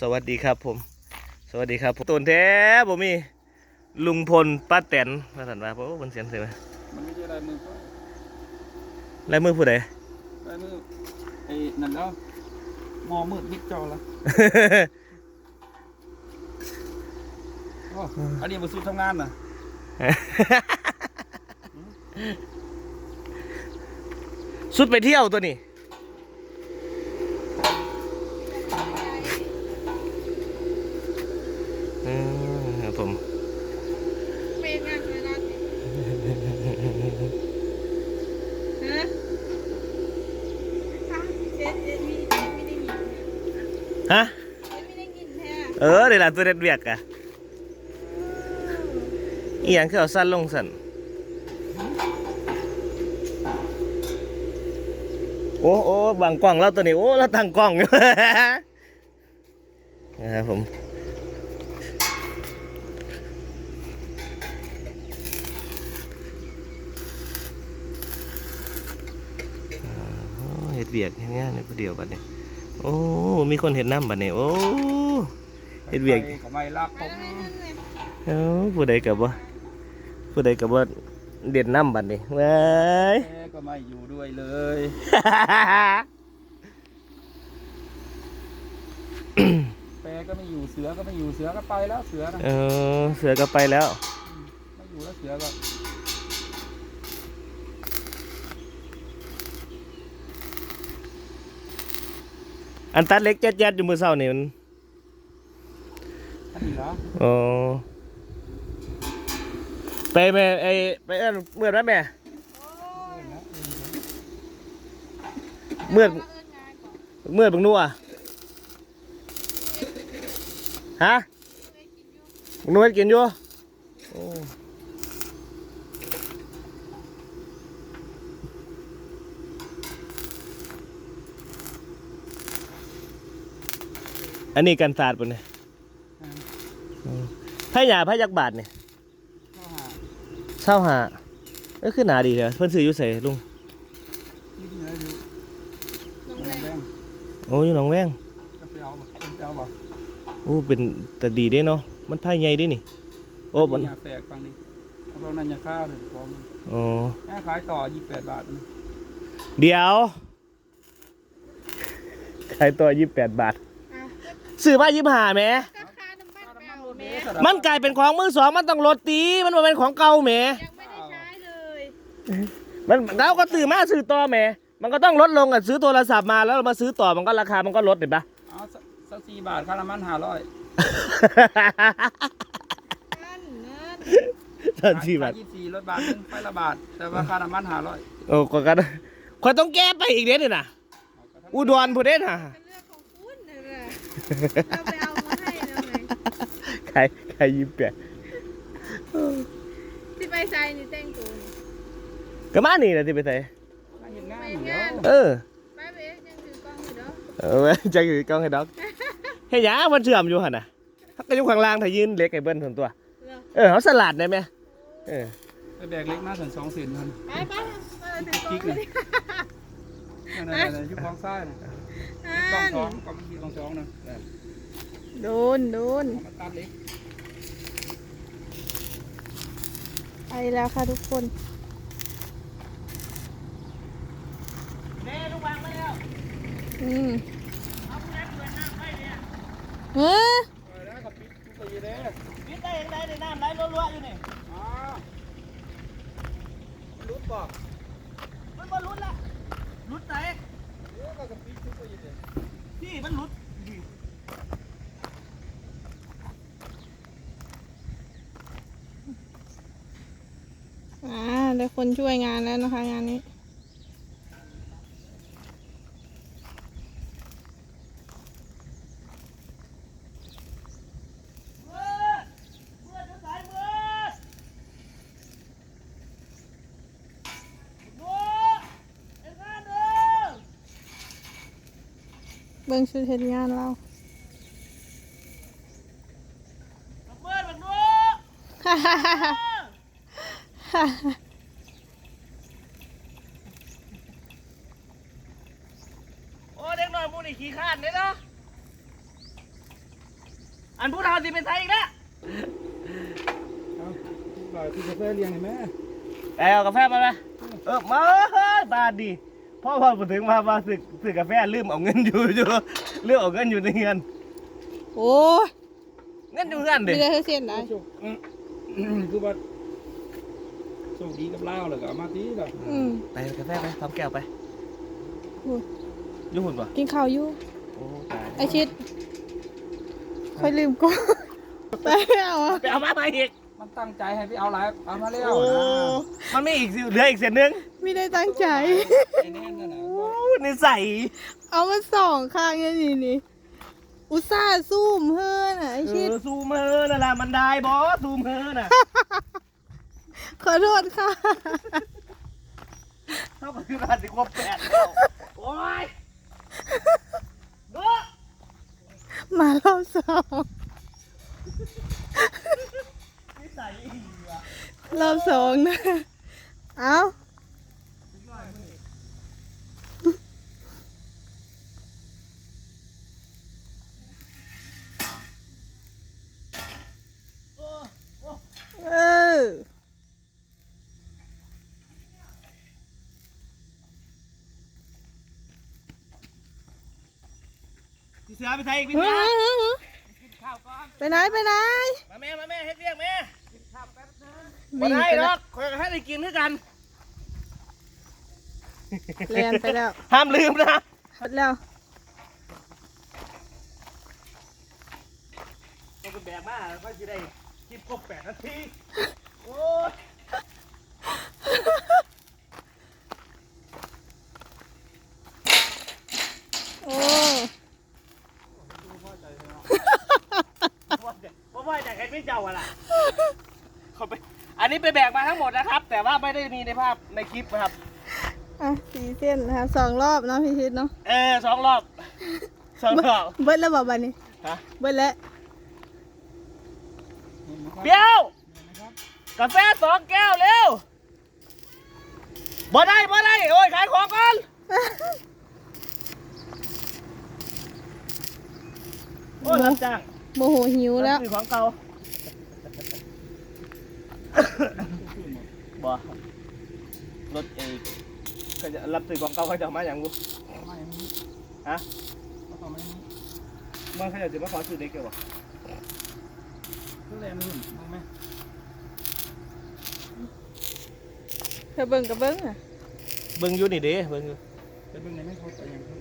สวัสดีครับผม สวัสดีครับผมตูนแท้ผมมีลุงพลป้าแตนมาสันว่าเพราะว่ามันเสียงเสียงมันไม่ใช่ลายมือเขาลายมือผู้ใดลายมือไอ้นั่นแล้วมอมืดมิดจอแล้วโอ้อันนี้มาสู้ทำงานน่ะสุดไปเที่ยวตัวนี้ ครับผมเป็นไงเวลาฮะเจ็ดเจ็ดมีเจ็ดไม่ได้ยินฮะเจ็ดไม่ได้ยินแท้เออเดี๋ยวหลานตัวเด็ดเวียกอะอีหยังคือเอาสั้นลงสั้นโอ้โอ้บางกล้องแล้วตัวนี้ โอ้แล้วตั้งกล้องอยู่นะครับผม อ๋อเห็ดเบียกอย่างเงี้ยนี่ผู้เดียวบัดนี้โอ้มีคนเห็นน้ำบัดนี้โอ้เฮ็ดเวียกก็ไม่รักผมเอ้าผู้ใดกับว่าผู้ใดกับว่าเด่นน้ำบัดนี้เว้ยแม่ก็ไม่อยู่ด้วยเลยแปรก็ไม่อยู่เสือก็ไม่อยู่เสือก็ไปแล้วเสือนะเออเสือก็ไปแล้วไม่อยู่แล้วเสือก็ อันตัดเล็กแจ๊ดๆอยู่มือเศร้านี่มันอันนี้เหรออ๋อไปแม่ไอไปเอิ้นเมื่อไรแม่เมื่อเมื่อบังนัวฮะบังนัวเฮ็ดกินอยู่ อ้อันนี้กันศาสตร์ปะเนี่ยไพ่หยาไพ่ยักษ์บาทเนี่ยข้าวหาเศร้าหาเอ้ยคือหนาดีเลยเพิ่นซื้ออยู่ใส่ลุงที่เหนืออยู่น้องแรแรงงโอ้ยอยู่หนองแวงจะไปเอาบ่จะไปเอาบ่โอ้เป็นแต่ดีเด้เนาะมันไพ่ใหญ่เด้นี่โอ้มันยาแตกฟังนี้เอาเรานั่นยาข้าวเลยพร้อมอ๋อแม่ขายต่อ28บาทนะเดี๋ยวขายตัวยี่สิบแปดบาทอะ ซื้อมายี่สิบห้าแหมก็ค่าน้ำมันแปลวแม่มันกลายเป็นของมือสองมันต้องลดตีมันมาเป็นของเก่าแหมยังไม่ได้ใช้เลยมันเราก็ซื้อมาซื้อต่อแหมมันก็ต้องลดลงอะซื้อโทรศัพท์มาแล้วเรามาซื้อต่อมันก็ราคามันก็ลดเห็นปะเอาสักสักสี่บาทค่าน้ำมันห้าร้อยนั่นนั่นตอนที่บาทยี่สี่รถบาทหนึงไปละบาท แต่ว่าค่าน้ำมันห้าร้อยโอ้ก็กันคอยต้องแก้ไปอีกเด้นี่นะอุดรพูดเด้น่ะ เราไปเอามาให้แล้วไงใครใครยิ้มแปะที่ไปใส่นี่แต่งตัวนี่ก็มานี่แหละที่ไปใส่ไม่เห็นงานเดี๋ยวเออไปไปเอ๊ะยังถือกล้องอยู่เด้อเออเว้ยจังอยู่กล้องให้ดอกเฮ้ยหยามันเชื่อมอยู่หั่นน่ะเขาก็อยู่ข้างล่างถ้ายืนเล็กไอ้เบิ้ลส่วนตัว เหรอเออเขาสลัดได้ไหมเออไปแบกเล็กมาถึงสองสินพันไปไปเออถือกล้องเลยนั่นนั่นนั่นยุคของซ้ายนะ กล้องสองกล้องที่กล้องสองนะเออโดนโดนเอามาตัดเล็กไปแล้วค่ะทุกคนเด้ลูกวางไว้แล้วอืมเอาผู้ใดเปิดน้ำไว้เนี่ยเฮ้ยเออแล้วกับปิดทุกปีเลยปิดได้ยังไงในน้ำไหลรัวๆอยู่นี่อ๋อรู้บอก มันบ่รุดละรุดไหน นี่มันรุดอ่าได้คนช่วยงานแล้วนะคะ งานนี้ เมื่อเมื่อจะสายเมื่อเมื่อเอ็งงานเด้อ เบิ่งชุดเหตุงานเราบักเมื่อบักนัวฮ่าฮ่าฮ่าฮ่าฮ่าโอ้เด็กน้อยหมูนี่ขี้ข้านเด้เนาะอันผู้เฒ่าสิเป็นไทยอีกแล้วเอาหน่อยคือกาแฟเลี้ยงเห็นไหมไปเอากาแฟมาไหมเออมาบาดดี พ่อพอมาถึงมามาสึกสึกกาแฟลืมเอาเงินอยู่อยู่ลืมเอาเงินอยู่ในเงินโอ้ยเงินอยู่เงินไม่ดิได้ให้เส้นได้โชคอืมคือว่าโชคดีกับเล่าวเลยก็เอามาตีแบบอืมไปกาแฟไปพร้อมแก้วไปโอ้ยอยุ่หุ่นป่ะกินข้าวอยู่ โอ้ตายไอชิดค่อยลืมกูไปเอาอะไปเอามาใหม่อีกมันตั้งใจให้พี่เอาหลายเอามาเร็วโอ้มันไม่อีกสิเหลืออีกเส้นหนึง ไม่ได้ตั้งใจ ไอ้แน่นนั่นน่ะโอ้นิสัยเอามาสองข้างเนี่ยนี่นี่อุตส่าห์ซูมเฮ้อน่ะไอเอชิดอซูมเฮอนั่นแหละมันได้บอสซูมเฮอน่ะ ขอโทษค่ะ เท่ากับคือราสิครบแปดแล้วโอ้ยดูมารอบสองนิสัยอีกอะรอบสองนะ เอาเออ พี่เสือไปไทยอีกพี่เฮ้เสืยอเฮ้ยเฮ้ยข้าวก่อนไปไหนไปไหนมาแม่มาแม่เฮ็ดเรียกแม่ข้าวแป๊บนึงมาได้ไปหรแล้อวกคอยให้ได้กินด้วยกันเรียนไปแล้ว ห้ามลืมนะหมดแล้วเราเป็นแบบมาแล้วก็จะได้คลิปครบแปดนาที โอ้ย โอ้ ว่าจะว่าว่าจะใคร ไม่เจ้าอะล่ะเขาไปอันนี้ไปแบกมาทั้งหมดนะครับ แต่ว่าไม่ได้มีในภาพในคลิปนะครับอะสี่เส้นนะคะสองรอบเนาะพี่ชิดเนาะเออสองรอบสองรอบเบิดแล้วบอกบันนี้ฮะเบิดแล้วเบี้ยวกาแฟสองแก้วเร็วบ่ได้บ่ได้โอ้ยขายของก่อนโอ้ยรับจ้างโมโหหิวแล้วรับซื้อของเก่า บ่รถเองก็จะรับซื้อของเก่าเขาจะเอามาอย่างกูไม่มีฮะก็ทำไม่มีมันเขาจะจะมาขอซื้อเด็กเกี่ยวบ่ก็เลยมันหุ่นมองไหมเธอเบิ่งกับเบิ่งอะเบิ่งอยู่นี่เด้เบิ่งอยู่ไปเบิ้งในไม่เขาไปยังขึ้น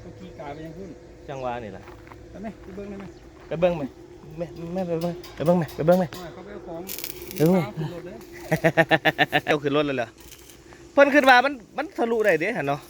เขาขี่กายไปยังขึ้นจังหวะนี่แหละไปไหมไปเบิ้งได้ไหมไปเบิ่งไหม แม่แม่ไปเบิ่งไปเบิ่งไหมไปเบิ่งไหมไม่เขาไปเอาของเออข้าวขึ้นรถเลยเจ้าขึ้นรถเลยเหรอเพิ่นขึ้นมามันมันทะลุได้เด้ฮะเนาะ